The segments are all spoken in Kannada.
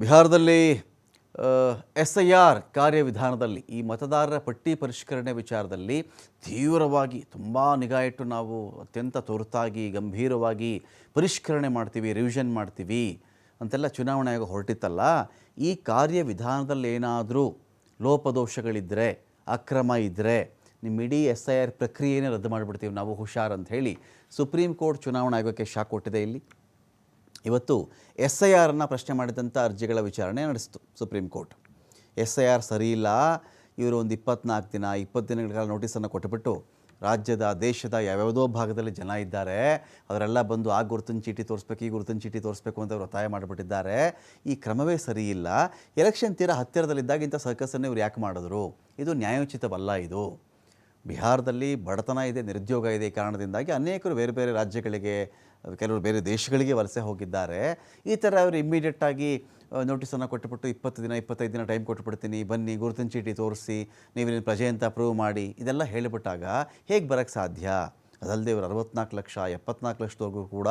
ಬಿಹಾರದಲ್ಲಿ ಎಸ್ ಐ ಆರ್ ಕಾರ್ಯವಿಧಾನದಲ್ಲಿ ಈ ಮತದಾರರ ಪಟ್ಟಿ ಪರಿಷ್ಕರಣೆ ವಿಚಾರದಲ್ಲಿ ತೀವ್ರವಾಗಿ ತುಂಬ ನಿಗಾ ಇಟ್ಟು ನಾವು ಅತ್ಯಂತ ತುರ್ತಾಗಿ, ಗಂಭೀರವಾಗಿ ಪರಿಷ್ಕರಣೆ ಮಾಡ್ತೀವಿ ರಿವಿಷನ್ ಮಾಡ್ತೀವಿ ಅಂತೆಲ್ಲ ಚುನಾವಣೆ ಆಯೋಗ ಹೊರಟಿತ್ತಲ್ಲ, ಈ ಕಾರ್ಯವಿಧಾನದಲ್ಲಿ ಏನಾದರೂ ಲೋಪದೋಷಗಳಿದ್ದರೆ ಅಕ್ರಮ ಇದ್ದರೆ ನಿಮ್ಮ ಇಡೀ ಎಸ್ ಐ ಆರ್ ಪ್ರಕ್ರಿಯೆನೇ ರದ್ದು ಮಾಡಿಬಿಡ್ತೀವಿ, ನಾವು ಹುಷಾರ್ ಅಂತ ಹೇಳಿ ಸುಪ್ರೀಂ ಕೋರ್ಟ್ ಚುನಾವಣಾ ಆಯೋಗಕ್ಕೆ ಶಾಕ್ ಕೊಟ್ಟಿದೆ ಇಲ್ಲಿ. ಇವತ್ತು ಎಸ್ ಐ ಆರನ್ನು ಪ್ರಶ್ನೆ ಮಾಡಿದಂಥ ಅರ್ಜಿಗಳ ವಿಚಾರಣೆ ನಡೆಸಿತು supreme court. S I R ಸರಿ ಇಲ್ಲ, ಇವರು ಒಂದು ಇಪ್ಪತ್ನಾಲ್ಕು ದಿನ, ಇಪ್ಪತ್ತು ದಿನಗಳ ಕಾಲ ನೋಟಿಸನ್ನು ಕೊಟ್ಟುಬಿಟ್ಟು ರಾಜ್ಯದ, ದೇಶದ ಯಾವ್ಯಾವುದೋ ಭಾಗದಲ್ಲಿ ಜನ ಇದ್ದಾರೆ, ಅವರೆಲ್ಲ ಬಂದು ಆ ಗುರುತಿನ ಚೀಟಿ ತೋರಿಸ್ಬೇಕು, ಈ ಗುರುತಿನ ಚೀಟಿ ತೋರಿಸ್ಬೇಕು ಅಂತ ಅವರು ಒತ್ತಾಯ ಮಾಡಿಬಿಟ್ಟಿದ್ದಾರೆ. ಈ ಕ್ರಮವೇ ಸರಿ ಇಲ್ಲ, ಎಲೆಕ್ಷನ್ ತೀರ ಹತ್ತಿರದಲ್ಲಿದ್ದಾಗ ಇಂಥ ಸರ್ಕಸನ್ನು ಇವ್ರು ಯಾಕೆ ಮಾಡಿದ್ರು? ಇದು ನ್ಯಾಯೋಚಿತವಲ್ಲ ಇದು. ಬಿಹಾರದಲ್ಲಿ ಬಡತನ ಇದೆ, ನಿರುದ್ಯೋಗ ಇದೆ ಕಾರಣದಿಂದಾಗಿ ಅನೇಕರು ಬೇರೆ ಬೇರೆ ರಾಜ್ಯಗಳಿಗೆ, ಕೆಲವರು ಬೇರೆ ದೇಶಗಳಿಗೆ ವಲಸೆ ಹೋಗಿದ್ದಾರೆ. ಈ ಥರ ಅವರು ಇಮ್ಮಿಡಿಯೇಟಾಗಿ ನೋಟಿಸನ್ನು ಕೊಟ್ಟುಬಿಟ್ಟು ಇಪ್ಪತ್ತು ದಿನ, ಇಪ್ಪತ್ತೈದು ದಿನ ಟೈಮ್ ಕೊಟ್ಬಿಡ್ತೀನಿ ಬನ್ನಿ, ಗುರುತಿನ ಚೀಟಿ ತೋರಿಸಿ ನೀವು ಪ್ರಜೆ ಅಂತ ಪ್ರೂವ್ ಮಾಡಿ, ಇದೆಲ್ಲ ಹೇಳಿಬಿಟ್ಟಾಗ ಹೇಗೆ ಬರೋಕ್ಕೆ ಸಾಧ್ಯ? ಅದಲ್ಲದೆ ಇವರು ಅರವತ್ನಾಲ್ಕು ಲಕ್ಷ, ಎಪ್ಪತ್ನಾಲ್ಕು ಲಕ್ಷದವರೆಗೂ ಕೂಡ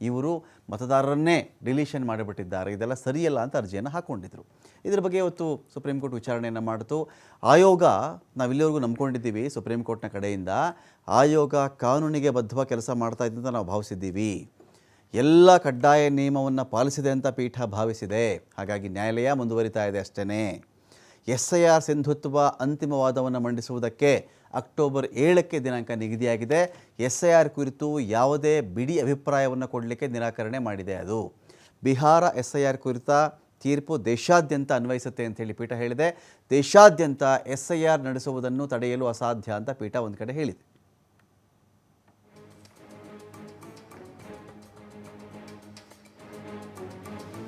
ಇವರು ಮತದಾರರನ್ನೇ ಡಿಲೀಷನ್ ಮಾಡಿಬಿಟ್ಟಿದ್ದಾರೆ. ಇದೆಲ್ಲ ಸರಿಯಲ್ಲ ಅಂತ ಅರ್ಜಿಯನ್ನು ಹಾಕ್ಕೊಂಡಿದ್ರು. ಇದ್ರ ಬಗ್ಗೆ ಇವತ್ತು ಸುಪ್ರೀಂ ಕೋರ್ಟ್ ವಿಚಾರಣೆಯನ್ನು ಮಾಡಿತು. ಆಯೋಗ ನಾವು ಇಲ್ಲಿವರೆಗೂ ನಂಬ್ಕೊಂಡಿದ್ದೀವಿ ಸುಪ್ರೀಂ ಕೋರ್ಟ್ನ ಕಡೆಯಿಂದ. ಆಯೋಗ ಕಾನೂನಿಗೆ ಬದ್ಧವಾಗಿ ಕೆಲಸ ಮಾಡ್ತಾ ಇದ್ದಂತ ನಾವು ಭಾವಿಸಿದ್ದೀವಿ. ಎಲ್ಲ ಕಡ್ಡಾಯ ನಿಯಮವನ್ನು ಪಾಲಿಸಿದೆ ಅಂತ ಪೀಠ ಭಾವಿಸಿದೆ. ಹಾಗಾಗಿ ನ್ಯಾಯಾಲಯ ಮುಂದುವರಿತಾ ಇದೆ ಅಷ್ಟೇ ಎಸ್ ಐ ಆರ್ ಸಿಂಧುತ್ವ ಅಂತಿಮ ವಾದವನ್ನು ಮಂಡಿಸುವುದಕ್ಕೆ ಅಕ್ಟೋಬರ್ ಏಳಕ್ಕೆ ದಿನಾಂಕ ನಿಗದಿಯಾಗಿದೆ. ಎಸ್ ಐ ಆರ್ ಕುರಿತು ಯಾವುದೇ ಬಿಡಿ ಅಭಿಪ್ರಾಯವನ್ನು ಕೊಡಲಿಕ್ಕೆ ನಿರಾಕರಣೆ ಮಾಡಿದೆ ಅದು. ಬಿಹಾರ ಎಸ್ ಐ ಆರ್ ಕುರಿತ ತೀರ್ಪು ದೇಶಾದ್ಯಂತ ಅನ್ವಯಿಸುತ್ತೆ ಅಂತ ಹೇಳಿ ಪೀಠ ಹೇಳಿದೆ. ದೇಶಾದ್ಯಂತ ಎಸ್ ಐ ಆರ್ ನಡೆಸುವುದನ್ನು ತಡೆಯಲು ಅಸಾಧ್ಯ ಅಂತ ಪೀಠ ಒಂದು ಕಡೆ ಹೇಳಿದೆ.